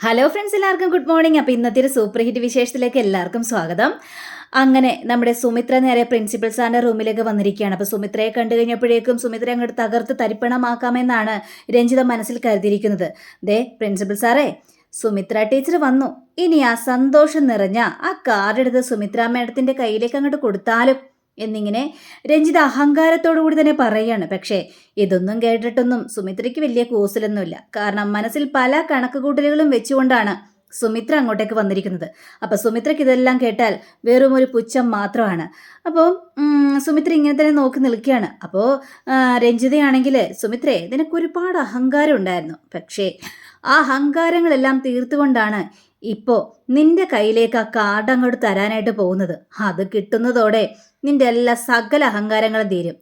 Hello friends എല്ലാവർക്കും good morning അപ്പോൾ ഇന്നത്തെ ഒരു സൂപ്പർ ഹിറ്റ് വിശേഷത്തിലേക്ക് എല്ലാവർക്കും സ്വാഗതം. അങ്ങനെ നമ്മുടെ സുമിത്ര നേരെ പ്രിൻസിപ്പൽ സാറിന്റെ റൂമിലേക്ക് വന്നിരിക്കുകയാണ്. അപ്പോൾ സുമിത്രയെ കണ്ടു കഴിഞ്ഞപ്പോഴേക്കും സുമിത്ര അങ്ങോട്ട് തകർത്ത് തരിപ്പണമാക്കാമെന്നാണ് രഞ്ജിത മനസ്സിൽ കരുതിയിരിക്കുന്നത്. ദേ പ്രിൻസിപ്പൽ സാറേ സുമിത്ര ടീച്ചർ വന്നു. ഇനി ആ സന്തോഷം നിറഞ്ഞ ആ കാർഡ് എടുത്ത് സുമിത്ര മേഡത്തിന്റെ കയ്യിലേക്ക് അങ്ങോട്ട് കൊടുത്താലും എന്നിങ്ങനെ രഞ്ജിത അഹങ്കാരത്തോടു കൂടി തന്നെ പറയുകയാണ്. പക്ഷേ ഇതൊന്നും കേട്ടിട്ടൊന്നും സുമിത്രയ്ക്ക് വലിയ കൂസലൊന്നുമില്ല. കാരണം മനസ്സിൽ പല കണക്കുകൂട്ടലുകളും വെച്ചുകൊണ്ടാണ് സുമിത്ര അങ്ങോട്ടേക്ക് വന്നിരിക്കുന്നത്. അപ്പോൾ സുമിത്രയ്ക്ക് ഇതെല്ലാം കേട്ടാൽ വെറും ഒരു പുച്ഛം മാത്രമാണ്. അപ്പോൾ സുമിത്ര ഇങ്ങനെ തന്നെ നോക്കി നിൽക്കുകയാണ്. അപ്പോൾ രഞ്ജിതയാണെങ്കിൽ സുമിത്രയെ നിനക്ക് ഒരുപാട് അഹങ്കാരം ഉണ്ടായിരുന്നു. പക്ഷേ ആ അഹങ്കാരങ്ങളെല്ലാം തീർത്തുകൊണ്ടാണ് ഇപ്പോൾ നിന്റെ കയ്യിലേക്ക് ആ കാർഡ് അങ്ങോട്ട് തരാനായിട്ട് പോകുന്നത്. അത് കിട്ടുന്നതോടെ നിന്റെ എല്ലാ സകല അഹങ്കാരങ്ങളും തീരും.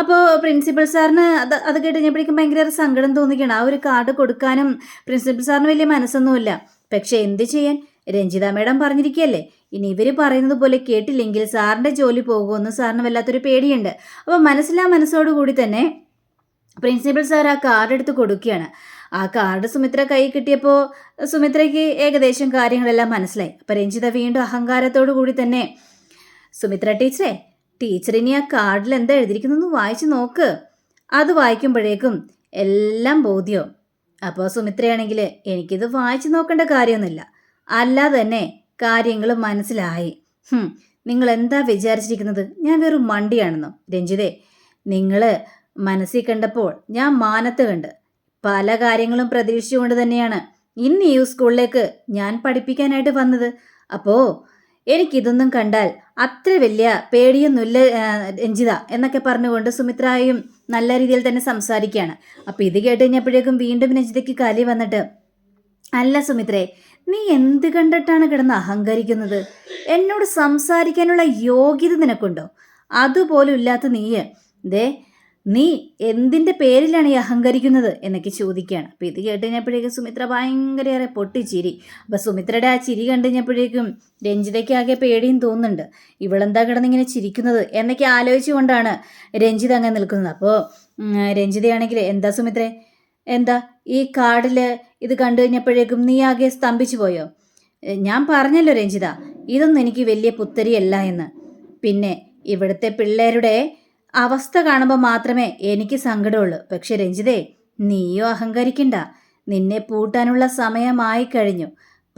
അപ്പോൾ പ്രിൻസിപ്പൽ സാറിന് അത് അത് കേട്ട് കഴിഞ്ഞപ്പോഴേക്കും ഭയങ്കര സങ്കടം തോന്നിക്കണം ആ ഒരു കാർഡ് കൊടുക്കാനും പ്രിൻസിപ്പൽ സാറിന് വലിയ മനസ്സൊന്നുമില്ല. പക്ഷെ എന്ത് ചെയ്യാൻ? രഞ്ജിത മേഡം പറഞ്ഞിരിക്കുകയല്ലേ? ഇനി ഇവർ പറയുന്നത് പോലെ കേട്ടില്ലെങ്കിൽ സാറിന്റെ ജോലി പോകുമെന്ന് സാറിന് വല്ലാത്തൊരു പേടിയുണ്ട്. അപ്പോൾ മനസ്സിലാ മനസ്സോടുകൂടി തന്നെ പ്രിൻസിപ്പൽ സാർ ആ കാർഡ് എടുത്ത് കൊടുക്കുകയാണ്. ആ കാർഡ് സുമിത്ര കൈ കിട്ടിയപ്പോൾ സുമിത്രയ്ക്ക് ഏകദേശം കാര്യങ്ങളെല്ലാം മനസ്സിലായി. അപ്പോൾ രഞ്ജിത വീണ്ടും അഹങ്കാരത്തോടു കൂടി തന്നെ സുമിത്ര ടീച്ചറെ ടീച്ചറിനി ആ കാർഡിൽ എന്താ എഴുതിയിരിക്കുന്നതെന്ന് വായിച്ചു നോക്ക്. അത് വായിക്കുമ്പോഴേക്കും എല്ലാം ബോധ്യവും. അപ്പോൾ സുമിത്രയാണെങ്കിൽ എനിക്കിത് വായിച്ചു നോക്കേണ്ട കാര്യമൊന്നുമില്ല. അല്ലാതെ തന്നെ കാര്യങ്ങൾ മനസ്സിലായി. നിങ്ങൾ എന്താ വിചാരിച്ചിരിക്കുന്നത്? ഞാൻ വെറും മണ്ടിയാണെന്നോ? രഞ്ജിതേ നിങ്ങൾ മനസ്സിൽ കണ്ടപ്പോൾ ഞാൻ മാനത്ത് കണ്ട്. പല കാര്യങ്ങളും പ്രതീക്ഷിച്ചുകൊണ്ട് തന്നെയാണ് ഇന്ന് ഈ സ്കൂളിലേക്ക് ഞാൻ പഠിപ്പിക്കാനായിട്ട് വന്നത്. അപ്പോൾ എനിക്കിതൊന്നും കണ്ടാൽ അത്ര വലിയ പേടിയൊന്നുമില്ല രഞ്ജിത എന്നൊക്കെ പറഞ്ഞുകൊണ്ട് സുമിത്രയും നല്ല രീതിയിൽ തന്നെ സംസാരിക്കുകയാണ്. അപ്പോൾ ഇത് കേട്ട് കഴിഞ്ഞപ്പോഴേക്കും വീണ്ടും രഞ്ജിതയ്ക്ക് കലി വന്നിട്ട് അല്ല സുമിത്രേ നീ എന്ത് കണ്ടിട്ടാണ് കിടന്ന് അഹങ്കരിക്കുന്നത്? എന്നോട് സംസാരിക്കാനുള്ള യോഗ്യത നിനക്കുണ്ടോ? അതുപോലും ഇല്ലാത്ത നീയ്. ദേ നീ എന്തിന്റെ പേരിലാണ് ഈ അഹങ്കരിക്കുന്നത്? എന്നൊക്കെ ചോദിക്കുകയാണ്. അപ്പോൾ ഇത് കേട്ട് കഴിഞ്ഞപ്പോഴേക്കും സുമിത്ര ഭയങ്കരയേറെ പൊട്ടിച്ചിരി. അപ്പോൾ സുമിത്രയുടെ ആ ചിരി കണ്ടു കഴിഞ്ഞപ്പോഴേക്കും രഞ്ജിതയ്ക്ക് ആകെ പേടിയും തോന്നുന്നുണ്ട്. ഇവളെന്താ കിടന്നിങ്ങനെ ചിരിക്കുന്നത്? എന്നൊക്കെ ആലോചിച്ചുകൊണ്ടാണ് രഞ്ജിത അങ്ങനെ നിൽക്കുന്നത്. അപ്പോൾ രഞ്ജിതയാണെങ്കിൽ എന്താ സുമിത്രേ? എന്താ ഈ കാർഡിൽ ഇത് കണ്ടു കഴിഞ്ഞപ്പോഴേക്കും നീ ആകെ സ്തംഭിച്ചു പോയോ? ഞാൻ പറഞ്ഞല്ലോ രഞ്ജിത ഇതൊന്നും എനിക്ക് വലിയ പുത്തരിയല്ല എന്ന്. പിന്നെ ഇവിടുത്തെ പിള്ളേരുടെ അവസ്ഥ കാണുമ്പോൾ മാത്രമേ എനിക്ക് സങ്കടമുള്ളൂ. പക്ഷെ രഞ്ജിതേ നീയോ അഹങ്കരിക്കണ്ട. നിന്നെ പൂട്ടാനുള്ള സമയമായി കഴിഞ്ഞു.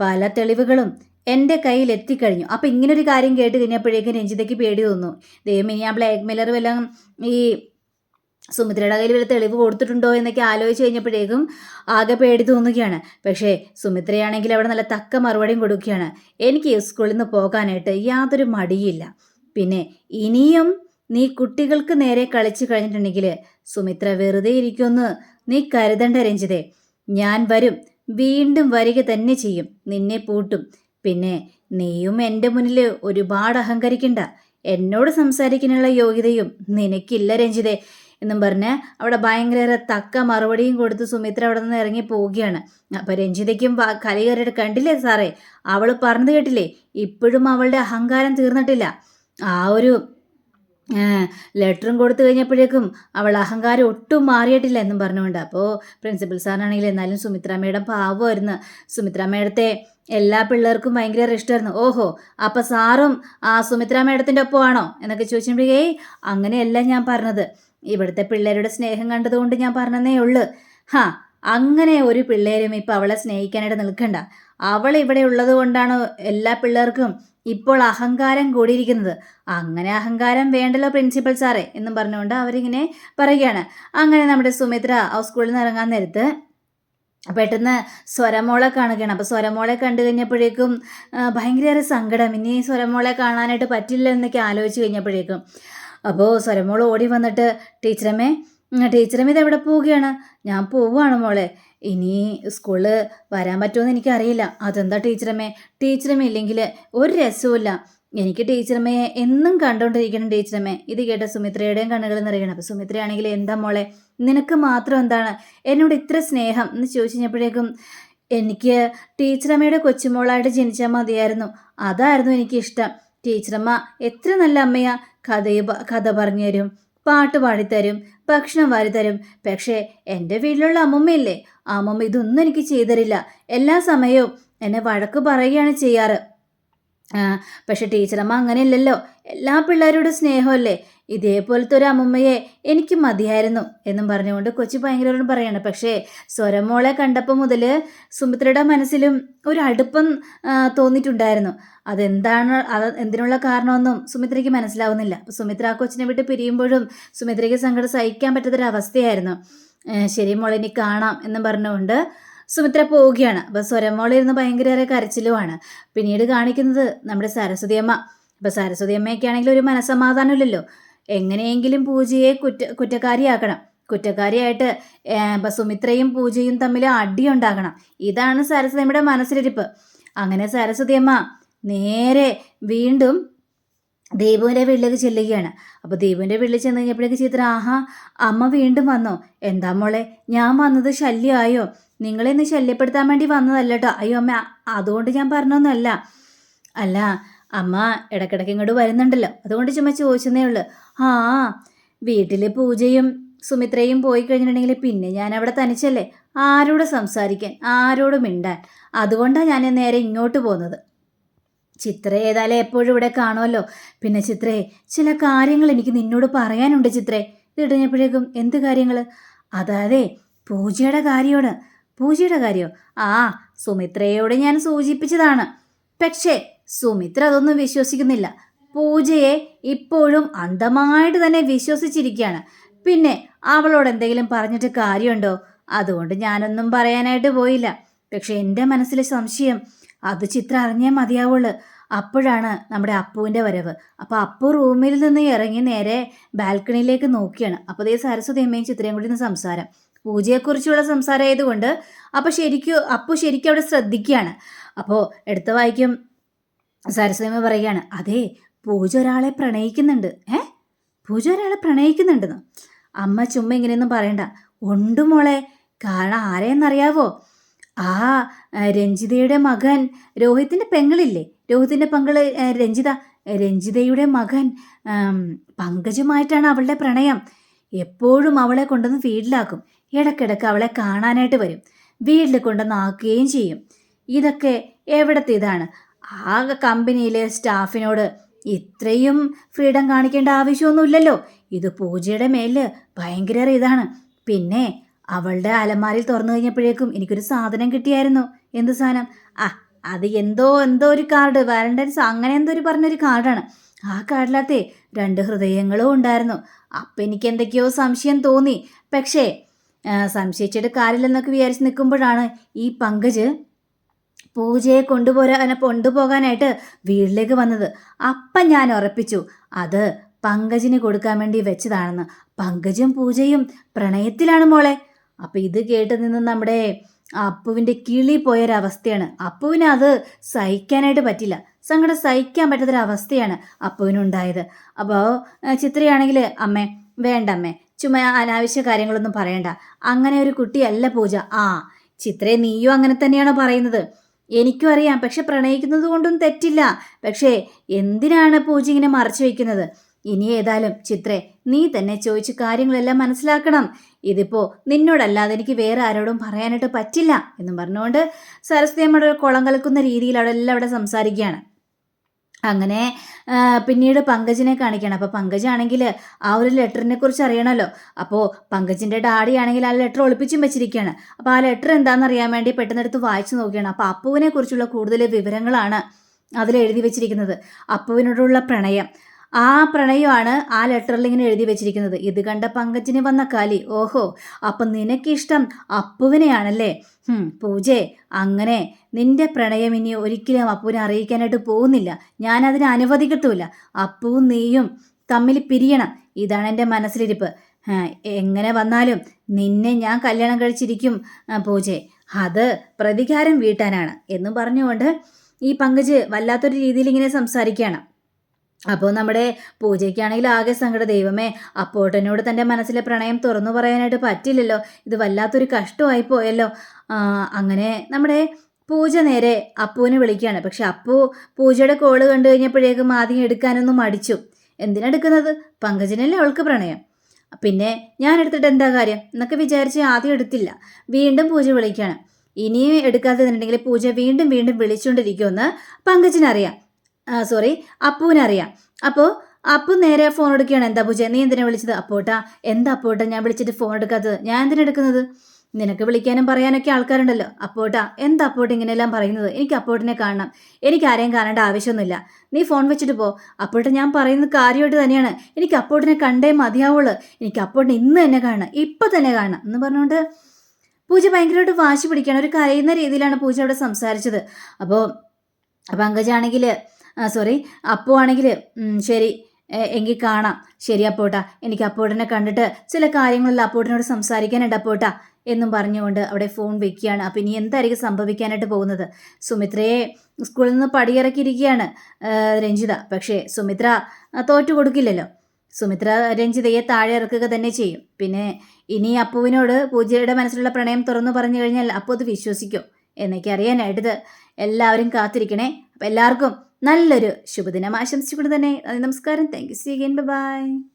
പല തെളിവുകളും എന്റെ കയ്യിൽ എത്തിക്കഴിഞ്ഞു. അപ്പം ഇങ്ങനൊരു കാര്യം കേട്ട് കഴിഞ്ഞപ്പോഴേക്കും രഞ്ജിതയ്ക്ക് പേടി തോന്നു ദൈവം ഇനി ആ ബ്ലാക്ക് മെയിലർ എല്ലാം ഈ സുമിത്രയുടെ കയ്യിൽ വല്ല തെളിവ് കൊടുത്തിട്ടുണ്ടോ എന്നൊക്കെ ആലോചിച്ച് കഴിഞ്ഞപ്പോഴേക്കും ആകെ പേടി തോന്നുകയാണ്. പക്ഷേ സുമിത്രയാണെങ്കിൽ അവിടെ നല്ല തക്ക മറുപടിയും കൊടുക്കുകയാണ്. എനിക്ക് സ്കൂളിൽ നിന്ന് പോകാനായിട്ട് യാതൊരു മടിയില്ല പിന്നെ ഇനിയും നീ കുട്ടികൾക്ക് നേരെ കളിച്ചു കഴിഞ്ഞിട്ടുണ്ടെങ്കിൽ സുമിത്ര വെറുതെ ഇരിക്കുമെന്ന് നീ കരുതണ്ട രഞ്ജിതേ. ഞാൻ വരും. വീണ്ടും വരിക തന്നെ ചെയ്യും. നിന്നെ പൂട്ടും. പിന്നെ നീയും എന്റെ മുന്നിൽ ഒരുപാട് അഹങ്കരിക്കണ്ട. എന്നോട് സംസാരിക്കാനുള്ള യോഗ്യതയും നിനക്കില്ല രഞ്ജിതേ എന്നും പറഞ്ഞ് അവിടെ ഭയങ്കര തക്ക മറുപടിയും കൊടുത്ത് സുമിത്ര അവിടെ നിന്ന് ഇറങ്ങി പോവുകയാണ്. അപ്പം രഞ്ജിതയ്ക്കും കലി കയറിയിട്ട് കണ്ടില്ലേ സാറേ? അവൾ പറഞ്ഞത് കേട്ടില്ലേ? ഇപ്പോഴും അവളുടെ അഹങ്കാരം തീർന്നിട്ടില്ല. ആ ഒരു ലെറ്ററും കൊടുത്തു കഴിഞ്ഞപ്പോഴേക്കും അവൾ അഹങ്കാരം ഒട്ടും മാറിയിട്ടില്ല എന്നും പറഞ്ഞുകൊണ്ട്. അപ്പോൾ പ്രിൻസിപ്പൽ സാറിനാണെങ്കിൽ എന്നാലും സുമിത്ര മേഡം പാവമായിരുന്നു. സുമിത്ര മേഡത്തെ എല്ലാ പിള്ളേർക്കും ഭയങ്കര ഇഷ്ടമായിരുന്നു. ഓഹോ അപ്പം സാറും ആ സുമിത്ര മേഡത്തിന്റെ ഒപ്പമാണോ എന്നൊക്കെ ചോദിച്ചപ്പോഴേ അങ്ങനെയല്ല ഞാൻ പറഞ്ഞത്. ഇവിടുത്തെ പിള്ളേരുടെ സ്നേഹം കണ്ടതുകൊണ്ട് ഞാൻ പറഞ്ഞതേ ഉള്ളൂ. ഹാ അങ്ങനെ ഒരു പിള്ളേരും ഇപ്പം അവളെ സ്നേഹിക്കാനായിട്ട് നിൽക്കണ്ട. അവൾ ഇവിടെ ഉള്ളത് കൊണ്ടാണ് എല്ലാ പിള്ളേർക്കും ഇപ്പോൾ അഹങ്കാരം കൂടിയിരിക്കുന്നത്. അങ്ങനെ അഹങ്കാരം വേണ്ടല്ലോ പ്രിൻസിപ്പൽ സാറേ എന്നും പറഞ്ഞുകൊണ്ട് അവരിങ്ങനെ പറയുകയാണ്. അങ്ങനെ നമ്മുടെ സുമിത്ര ആ സ്കൂളിൽ നിന്ന് ഇറങ്ങാൻ നേരത്ത് പെട്ടെന്ന് സ്വരമോളെ കാണുകയാണ്. അപ്പോൾ സ്വരമോളെ കണ്ടു കഴിഞ്ഞപ്പോഴേക്കും ഭയങ്കര സങ്കടം. ഇനി സ്വരമോളെ കാണാനായിട്ട് പറ്റില്ല എന്നൊക്കെ ആലോചിച്ച് കഴിഞ്ഞപ്പോഴേക്കും. അപ്പോൾ സ്വരമോൾ ഓടി വന്നിട്ട് ടീച്ചറമ്മേ ടീച്ചറമ്മ ഇത് എവിടെ പോവുകയാണ്? ഞാൻ പോവുകയാണ് മോളെ. ഇനി സ്കൂളിൽ വരാൻ പറ്റുമെന്ന് എനിക്കറിയില്ല. അതെന്താ ടീച്ചറമ്മേ? ടീച്ചറമ്മ ഇല്ലെങ്കിൽ ഒരു രസവുമില്ല. എനിക്ക് ടീച്ചറമ്മയെ എന്നും കണ്ടുകൊണ്ടിരിക്കണം ടീച്ചറമ്മേ. ഇത് കേട്ട സുമിത്രയുടെയും കണ്ണുകൾ നിറയണം അപ്പോൾ സുമിത്രയാണെങ്കിൽ എന്താ മോളെ? നിനക്ക് മാത്രം എന്താണ്? എന്നോട് ഇത്ര സ്നേഹം? എന്ന് ചോദിച്ചു കഴിഞ്ഞപ്പോഴേക്കും എനിക്ക് ടീച്ചറമ്മയുടെ കൊച്ചുമോളായിട്ട് ജനിച്ചാൽ മതിയായിരുന്നു. അതായിരുന്നു എനിക്കിഷ്ടം. ടീച്ചറമ്മ എത്ര നല്ല അമ്മയാ. കഥ കഥ പറഞ്ഞു തരും. പാട്ട് പാടിത്തരും ഭക്ഷണം വാരി തരും പക്ഷേ എന്റെ വീട്ടിലുള്ള അമ്മമ്മയില്ലേ? അമ്മമ്മ ഇതൊന്നും എനിക്ക് ചെയ്തരില്ല. എല്ലാ സമയവും എന്നെ വഴക്ക് പറയുകയാണ് ചെയ്യാറ്. പക്ഷെ ടീച്ചറമ്മ അങ്ങനെയല്ലല്ലോ. എല്ലാ പിള്ളേരോടും സ്നേഹമല്ലേ? ഇതേപോലത്തെ ഒരു അമ്മമ്മയെ എനിക്ക് മതിയായിരുന്നു എന്നും പറഞ്ഞുകൊണ്ട് കൊച്ചി ഭയങ്കരയോടും പറയാണ്. പക്ഷേ സ്വരമോളെ കണ്ടപ്പോൾ മുതൽ സുമിത്രയുടെ മനസ്സിലും ഒരു അടുപ്പം തോന്നിയിട്ടുണ്ടായിരുന്നു. അതെന്താണ് അത് എന്തിനുള്ള കാരണമെന്നും സുമിത്രയ്ക്ക് മനസ്സിലാവുന്നില്ല. സുമിത്ര ആ കൊച്ചിനെ വിട്ട് പിരിയുമ്പോഴും സുമിത്രയ്ക്ക് സങ്കടം സഹിക്കാൻ പറ്റാത്തൊരവസ്ഥയായിരുന്നു. ശരി മോളെ ഇനി കാണാം എന്നും പറഞ്ഞുകൊണ്ട് സുമിത്ര പോവുകയാണ്. അപ്പോൾ സ്വരമോളിരുന്ന് ഭയങ്കര കരച്ചിലുമാണ്. പിന്നീട് കാണിക്കുന്നത് നമ്മുടെ സരസ്വതി അമ്മ അപ്പോൾ സരസ്വതി അമ്മയൊക്കെ ആണെങ്കിൽ ഒരു മനസ്സമാധാനമില്ലല്ലോ. എങ്ങനെയെങ്കിലും പൂജയെ കുറ്റ കുറ്റക്കാരിയാക്കണം. കുറ്റക്കാരിയായിട്ട് സുമിത്രയും പൂജയും തമ്മിൽ അടിയുണ്ടാകണം. ഇതാണ് സരസ്വതിയമ്മയുടെ മനസ്സിലിരിപ്പ്. അങ്ങനെ സരസ്വതിയമ്മ നേരെ വീണ്ടും ദീപുവിന്റെ വീട്ടിലേക്ക് ചെല്ലുകയാണ്. അപ്പോൾ ദീപുവിന്റെ വീട്ടിൽ ചെന്ന് കഴിഞ്ഞപ്പോഴേക്ക് ചിത്ര ആഹാ അമ്മ വീണ്ടും വന്നോ? എന്താ മോളെ ഞാൻ വന്നത് ശല്യമായോ? നിങ്ങളെ ഇന്ന് ശല്യപ്പെടുത്താൻ വേണ്ടി വന്നതല്ല കേട്ടോ അയ്യോ അമ്മ അതുകൊണ്ട് ഞാൻ പറഞ്ഞൊന്നുമല്ല. അല്ല അമ്മ ഇടയ്ക്കിടയ്ക്ക് ഇങ്ങോട്ട് വരുന്നുണ്ടല്ലോ. അതുകൊണ്ട് ചുമ്മാ ചോദിച്ചതേ ഉള്ളൂ. ആ വീട്ടിൽ പൂജയും സുമിത്രയും പോയി കഴിഞ്ഞിട്ടുണ്ടെങ്കിൽ പിന്നെ ഞാൻ അവിടെ തനിച്ചല്ലേ? ആരോട് സംസാരിക്കാൻ? ആരോട് മിണ്ടാൻ? അതുകൊണ്ടാണ് ഞാൻ നേരെ ഇങ്ങോട്ട് പോകുന്നത് ചിത്ര ഏതായാലും എപ്പോഴും ഇവിടെ കാണുമല്ലോ. പിന്നെ ചിത്രേ ചില കാര്യങ്ങൾ എനിക്ക് നിന്നോട് പറയാനുണ്ട് ചിത്രേ. ഇത് ഇടഞ്ഞപ്പോഴേക്കും എന്ത് കാര്യങ്ങൾ അതായത് പൂജയുടെ കാര്യമാണ്. പൂജയുടെ കാര്യമോ ആ സുമിത്രയോട് ഞാൻ സൂചിപ്പിച്ചതാണ്. പക്ഷേ സുമിത്ര അതൊന്നും വിശ്വസിക്കുന്നില്ല. പൂജയെ ഇപ്പോഴും അന്ധമായിട്ട് തന്നെ വിശ്വസിച്ചിരിക്കുകയാണ്. പിന്നെ അവളോട് എന്തെങ്കിലും പറഞ്ഞിട്ട് കാര്യമുണ്ടോ? അതുകൊണ്ട് ഞാനൊന്നും പറയാനായിട്ട് പോയില്ല. പക്ഷെ എന്റെ മനസ്സിലെ സംശയം അത് ചിത്രം അറിഞ്ഞേ മതിയാവുള്ളൂ. അപ്പോഴാണ് നമ്മുടെ അപ്പുവിന്റെ വരവ്. അപ്പോൾ അപ്പു റൂമിൽ നിന്ന് ഇറങ്ങി നേരെ ബാൽക്കണിയിലേക്ക് നോക്കിയാണ്. അപ്പോൾ ദേ സരസ്വതി അമ്മയും ചിത്രയും കൂടി സംസാരം. പൂജയെക്കുറിച്ചുള്ള സംസാരം ആയതുകൊണ്ട് അപ്പോൾ ശരിക്കും അപ്പു ശരിക്കും അവിടെ ശ്രദ്ധിക്കുകയാണ്. അപ്പോൾ എടുത്ത വായിക്കും. സരസ്വതി പറയുകയാണ് അതെ പൂജ ഒരാളെ പ്രണയിക്കുന്നുണ്ട്. ഏ? പൂജ ഒരാളെ പ്രണയിക്കുന്നുണ്ടെന്ന്? അമ്മ ചുമ്മാ ഇങ്ങനെയൊന്നും പറയണ്ട. ഉണ്ട് മോളെ കാരണം ആരെയെന്നറിയാവോ? ആ രഞ്ജിതയുടെ മകൻ രോഹിത്തിന്റെ പെങ്ങളില്ലേ? രോഹിത്തിന്റെ പങ്കൾ രഞ്ജിത രഞ്ജിതയുടെ മകൻ പങ്കജുമായിട്ടാണ് അവളുടെ പ്രണയം. എപ്പോഴും അവളെ കൊണ്ടുവന്ന് വീട്ടിലാക്കും ഇടയ്ക്കിടയ്ക്ക് അവളെ കാണാനായിട്ട് വരും. വീട്ടിൽ കൊണ്ടുവന്ന് ആക്കുകയും ചെയ്യും. ഇതൊക്കെ എവിടത്തെ ഇതാണ് ആ കമ്പനിയിലെ സ്റ്റാഫിനോട് ഇത്രയും ഫ്രീഡം കാണിക്കേണ്ട ആവശ്യമൊന്നുമില്ലല്ലോ. ഇത് പൂജയുടെ മേൽ ഭയങ്കര ഇതാണ് പിന്നെ അവളുടെ അലമാരിൽ തുറന്നു കഴിഞ്ഞപ്പോഴേക്കും എനിക്കൊരു സാധനം കിട്ടിയായിരുന്നു. എന്ത് സാധനം? ആ അത് എന്തോ എന്തോ ഒരു കാർഡ്. വാലന്റൈൻസ് അങ്ങനെ എന്തോ ഒരു പറഞ്ഞൊരു കാർഡാണ്. ആ കാർഡിലാത്തേ രണ്ട് ഹൃദയങ്ങളും ഉണ്ടായിരുന്നു. അപ്പം എനിക്ക് എന്തൊക്കെയോ സംശയം തോന്നി. പക്ഷേ സംശയിച്ചിട്ട് കാര്യമില്ലെന്നൊക്കെ വിചാരിച്ച് നിൽക്കുമ്പോഴാണ് ഈ പങ്കജ് പൂജയെ കൊണ്ടുപോരാ കൊണ്ടുപോകാനായിട്ട് വീട്ടിലേക്ക് വന്നത്. അപ്പ ഞാൻ ഉറപ്പിച്ചു അത് പങ്കജിന് കൊടുക്കാൻ വേണ്ടി വെച്ചതാണെന്ന്. പങ്കജും പൂജയും പ്രണയത്തിലാണ് മോളെ. അപ്പം ഇത് കേട്ട് നിന്ന് നമ്മുടെ അപ്പുവിന്റെ കിളി പോയൊരവസ്ഥയാണ്. അപ്പുവിന് അത് സഹിക്കാനായിട്ട് പറ്റില്ല. സങ്കടം സഹിക്കാൻ പറ്റാത്തൊരവസ്ഥയാണ് അപ്പുവിനുണ്ടായത്. അപ്പോൾ ചിത്രയാണെങ്കിൽ അമ്മേ വേണ്ട അമ്മേ ചുമ്മാ അനാവശ്യ കാര്യങ്ങളൊന്നും പറയണ്ട. അങ്ങനെ ഒരു കുട്ടിയല്ല പൂജ. ആ ചിത്രയെ നീയോ അങ്ങനെ തന്നെയാണോ പറയുന്നത്? എനിക്കും അറിയാം. പക്ഷെ പ്രണയിക്കുന്നത് കൊണ്ടും തെറ്റില്ല. പക്ഷേ എന്തിനാണ് പൂജ ഇങ്ങനെ മറച്ചു വയ്ക്കുന്നത് ഇനി ഏതായാലും ചിത്രേ നീ തന്നെ ചോദിച്ച് കാര്യങ്ങളെല്ലാം മനസ്സിലാക്കണം. ഇതിപ്പോ നിന്നോടല്ലാതെ എനിക്ക് വേറെ ആരോടും പറയാനായിട്ട് പറ്റില്ല എന്നും പറഞ്ഞുകൊണ്ട് സരസ്വതി അമ്മയുടെ കുളം കലക്കുന്ന രീതിയിൽ അവിടെ എല്ലാം അവിടെ സംസാരിക്കുകയാണ്. അങ്ങനെ പിന്നീട് പങ്കജിനെ കാണിക്കണം. അപ്പോൾ പങ്കജാണെങ്കിൽ ആ ഒരു ലെറ്ററിനെ കുറിച്ച് അറിയണമല്ലോ അപ്പോൾ പങ്കജിന്റെ ഡാഡി ആണെങ്കിൽ ആ ലെറ്റർ ഒളിപ്പിച്ചും വെച്ചിരിക്കുകയാണ്. അപ്പോൾ ആ ലെറ്റർ എന്താണെന്ന് അറിയാൻ വേണ്ടി പെട്ടെന്ന് എടുത്ത് വായിച്ചു നോക്കുകയാണ്. അപ്പോൾ അപ്പുവിനെ കുറിച്ചുള്ള കൂടുതൽ വിവരങ്ങളാണ് അതിൽ എഴുതി വെച്ചിരിക്കുന്നത്. അപ്പുവിനോടുള്ള പ്രണയം. ആ പ്രണയമാണ് ആ ലെറ്ററിൽ ഇങ്ങനെ എഴുതി വെച്ചിരിക്കുന്നത്. ഇത് കണ്ട പങ്കജിന് വന്ന കാലി ഓഹോ അപ്പം നിനക്കിഷ്ടം അപ്പുവിനെയാണല്ലേ? പൂജേ അങ്ങനെ നിന്റെ പ്രണയം ഇനി ഒരിക്കലും അപ്പുവിനെ അറിയിക്കാനായിട്ട് പോകുന്നില്ല. ഞാൻ അതിനെ അനുവദിക്കത്തുമില്ല. അപ്പുവും നീയും തമ്മിൽ പിരിയണം. ഇതാണ് എന്റെ മനസ്സിലിരിപ്പ്. എങ്ങനെ വന്നാലും നിന്നെ ഞാൻ കല്യാണം കഴിച്ചിരിക്കും പൂജേ. അത് പ്രതികാരം വീട്ടാനാണ്. എന്ന് പറഞ്ഞുകൊണ്ട് ഈ പങ്കജ് വല്ലാത്തൊരു രീതിയിൽ ഇങ്ങനെ സംസാരിക്കുകയാണ്. അപ്പോൾ നമ്മുടെ പൂജയ്ക്കാണെങ്കിൽ ആകെ സങ്കടം ദൈവമേ അപ്പോട്ടനോട് തന്റെ മനസ്സിലെ പ്രണയം തുറന്നു പറയാനായിട്ട് പറ്റില്ലല്ലോ. ഇത് വല്ലാത്തൊരു കഷ്ടമായി പോയല്ലോ. അങ്ങനെ നമ്മുടെ പൂജ നേരെ അപ്പുവിനെ വിളിക്കുകയാണ്. പക്ഷെ അപ്പു പൂജയുടെ കോൾ കണ്ടു കഴിഞ്ഞപ്പോഴേക്കും ആദ്യം എടുക്കാനൊന്നും മടിച്ചു. എന്തിനെടുക്കുന്നത് പങ്കജനല്ലേ അവൾക്ക് പ്രണയം. പിന്നെ ഞാൻ എടുത്തിട്ട് എന്താ കാര്യം? എന്നൊക്കെ വിചാരിച്ച് ആദ്യം എടുത്തില്ല. വീണ്ടും പൂജ വിളിക്കുകയാണ്. ഇനിയും എടുക്കാതെ നിന്നിട്ടുണ്ടെങ്കിൽ പൂജ വീണ്ടും വീണ്ടും വിളിച്ചുകൊണ്ടിരിക്കുമെന്ന് പങ്കജിനറിയാം. സോറി അപ്പുവിനറിയാം അപ്പോൾ അപ്പു നേരെ ഫോൺ എടുക്കുകയാണ്. എന്താ പൂജ നീ എന്തിനാ വിളിച്ചത്? അപ്പോട്ടാ എന്താ അപ്പോട്ടാ ഞാൻ വിളിച്ചിട്ട് ഫോൺ എടുക്കാത്തത്? ഞാൻ എന്തിനാ എടുക്കുന്നത്? നിനക്ക് വിളിക്കാനും പറയാനൊക്കെ ആൾക്കാരുണ്ടല്ലോ. അപ്പോട്ടാ എന്താ അപ്പോട്ട് ഇങ്ങനെയെല്ലാം പറയുന്നത്? എനിക്ക് അപ്പോട്ടിനെ കാണണം. എനിക്ക് ആരെയും കാണേണ്ട ആവശ്യമൊന്നുമില്ല. നീ ഫോൺ വെച്ചിട്ട് പോ. അപ്പോട്ട് ഞാൻ പറയുന്നത് കാര്യമായിട്ട് തന്നെയാണ്. എനിക്ക് അപ്പോട്ടിനെ കണ്ടേ മതിയാവുള്ളൂ. എനിക്ക് അപ്പോട്ടിനെ ഇന്ന് തന്നെ കാണണം. ഇപ്പം തന്നെ കാണണം എന്ന് പറഞ്ഞുകൊണ്ട് പൂജ ഭയങ്കരമായിട്ട് വാശി പിടിക്കുകയാണ്. ഒരു കരയുന്ന രീതിയിലാണ് പൂജ അവിടെ സംസാരിച്ചത്. അപ്പോൾ പങ്കജാണെങ്കിൽ സോറി അപ്പു ആണെങ്കിൽ ശരി. എങ്കിൽ കാണാം. ശരി അപ്പോട്ടാ. എനിക്ക് അപ്പോട്ടനെ കണ്ടിട്ട് ചില കാര്യങ്ങളിൽ അപ്പോട്ടനോട് സംസാരിക്കാനുണ്ട് അപ്പോട്ടാ എന്നും പറഞ്ഞുകൊണ്ട് അവിടെ ഫോൺ വെക്കുകയാണ്. അപ്പം ഇനി എന്തായിരിക്കും സംഭവിക്കാനായിട്ട് പോകുന്നത്? സുമിത്രയെ സ്കൂളിൽ നിന്ന് പടിയിറക്കിയിരിക്കുകയാണ് രഞ്ജിത. പക്ഷേ സുമിത്ര തോറ്റു കൊടുക്കില്ലല്ലോ. സുമിത്ര രഞ്ജിതയെ താഴെ ഇറക്കുക തന്നെ ചെയ്യും. പിന്നെ ഇനി അപ്പുവിനോട് പൂജയുടെ മനസ്സിലുള്ള പ്രണയം തുറന്നു പറഞ്ഞു കഴിഞ്ഞാൽ അപ്പോൾ അത് വിശ്വസിക്കും. എന്നൊക്കെ അറിയാനായിട്ട് എല്ലാവരും കാത്തിരിക്കണേ. അപ്പം എല്ലാവർക്കും നല്ലൊരു ശുഭദിനം ആശംസിച്ചുകൊണ്ട് തന്നെ നമസ്കാരം. Thank you see again bye